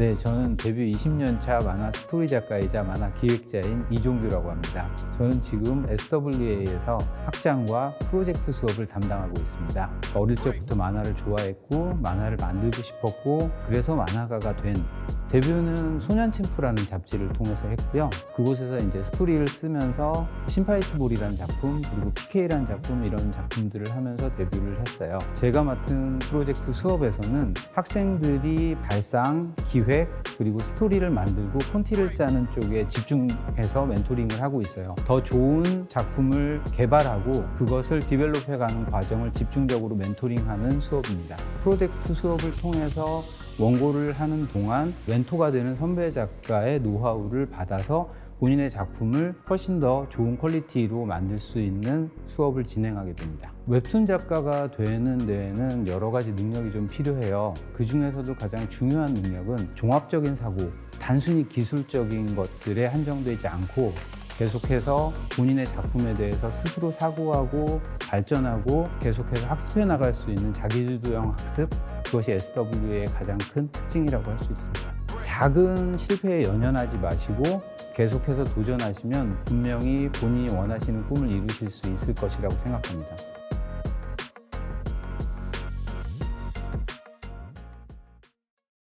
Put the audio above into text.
네, 저는 데뷔 20년 차 만화 스토리 작가이자 만화 기획자인 이종규라고 합니다. 저는 지금 SWA에서 학장과 프로젝트 수업을 담당하고 있습니다. 어릴 적부터 만화를 좋아했고 만화를 만들고 싶었고 그래서 만화가가 된 데뷔는 소년침프라는 잡지를 통해서 했고요. 그곳에서 이제 스토리를 쓰면서 심파이트볼이라는 작품 그리고 PK라는 작품 이런 작품들을 하면서 데뷔를 했어요. 제가 맡은 프로젝트 수업에서는 학생들이 발상, 기획 그리고 스토리를 만들고 콘티를 짜는 쪽에 집중해서 멘토링을 하고 있어요. 더 좋은 작품을 개발하고 그것을 디벨롭해가는 과정을 집중적으로 멘토링하는 수업입니다. 프로젝트 수업을 통해서 원고를 하는 동안 멘토가 되는 선배 작가의 노하우를 받아서 본인의 작품을 훨씬 더 좋은 퀄리티로 만들 수 있는 수업을 진행하게 됩니다. 웹툰 작가가 되는 데에는 여러 가지 능력이 좀 필요해요. 그 중에서도 가장 중요한 능력은 종합적인 사고, 단순히 기술적인 것들에 한정되지 않고 계속해서 본인의 작품에 대해서 스스로 사고하고 발전하고 계속해서 학습해 나갈 수 있는 자기주도형 학습 그것이 SW의 가장 큰 특징이라고 할 수 있습니다. 작은 실패에 연연하지 마시고 계속해서 도전하시면 분명히 본인이 원하시는 꿈을 이루실 수 있을 것이라고 생각합니다.